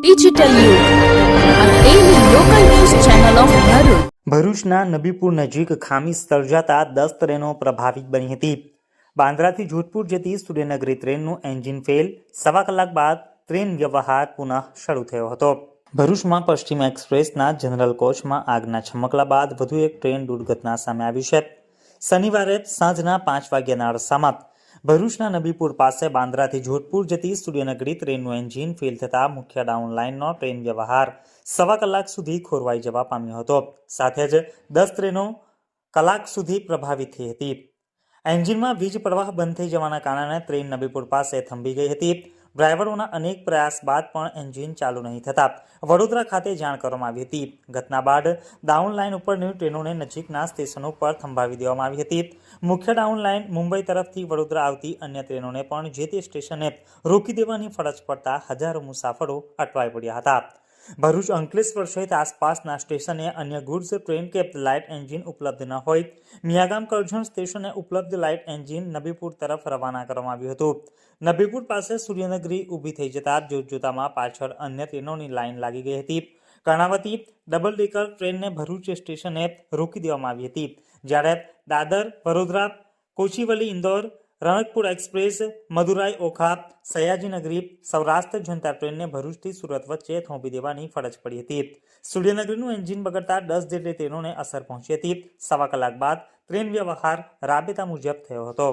Digital. ભરૂચના નબીપુર નજીક ખામી સર્જાતા દસ ટ્રેનો પ્રભાવિત બની હતી. બાંદ્રાથી જોધપુર જતી સૂર્યનગરી ટ્રેનનું એન્જિન ફેલ. સવા કલાક બાદ ટ્રેન વ્યવહાર પુનઃ શરૂ થયો હતો. ભરૂચમાં પશ્ચિમ એક્સપ્રેસના જનરલ કોચમાં આગના છમકલા બાદ વધુ એક ટ્રેન દુર્ઘટના સામે આવી છે. શનિવારે સાંજના પાંચ વાગ્યાના અરસામાં ભરૂચના નબીપુર પાસે બાંદ્રાથી જોધપુર જતી સૂર્યનગરી ટ્રેનનું એન્જિન ફેલ થતાં મુખ્ય ડાઉન લાઇનનો ટ્રેન વ્યવહાર સવા કલાક સુધી ખોરવાઈ જવા પામ્યો હતો. સાથે જ દસ ટ્રેનો કલાક સુધી પ્રભાવિત થઈ હતી. એન્જિનમાં વીજ પ્રવાહ બંધ થઈ જવાના કારણે ટ્રેન નબીપુર પાસે થંભી ગઈ હતી. ડ્રાઈવરોના અનેક પ્રયાસ બાદ પણ એન્જિન ચાલુ નહીં થતા. વડોદરા ખાતે જાણ કરવામાં આવી હતી. ઘટના બાદ ડાઉન લાઇન ઉપરની ટ્રેનોને નજીકના સ્ટેશનો પર થંભાવી દેવામાં આવી હતી. મુખ્ય ડાઉન લાઇન મુંબઈ તરફથી વડોદરા આવતી અન્ય ટ્રેનોને પણ જે તે સ્ટેશને રોકી દેવાની ફરજ પડતા હજારો મુસાફરો અટવાઈ પડ્યા હતા. ભરૂચ અંકલેશ્વર સહિત આસપાસના સ્ટેશને અન્ય ગુડ્સ, ટ્રેન કે લાઇટ એન્જિન ઉપલબ્ધ ન હોય. મિયાગામ કરજણ સ્ટેશને ઉપલબ્ધ લાઇટ એન્જિન નબીપુર તરફ રવાના કરવામાં આવ્યું હતું. નબીપુર પાસે સૂર્યનગરી ઊભી થઈ જતા જોતજોતામાં પાછળ અન્ય ટ્રેનોની લાઇન લાગી ગઈ હતી. કર્ણાવતી ડબલ ડેકર ટ્રેનને ભરૂચ સ્ટેશને રોકી દેવામાં આવી હતી. જ્યારે દાદર, વડોદરા, કોચીવલી, ઇન્દોર રણકપુર એક્સપ્રેસ, મદુરાઈ ઓખા સયાજીનગરી સૌરાષ્ટ્ર જનતા ટ્રેનને ભરૂચથી સુરત વચ્ચે થોંપી દેવાની ફરજ પડી હતી. સૂર્યનગરીનું એન્જિન બગડતા દસ જેટલી ટ્રેનોને અસર પહોંચી હતી. સવા કલાક બાદ ટ્રેન વ્યવહાર રાબેતા મુજબ થયો હતો.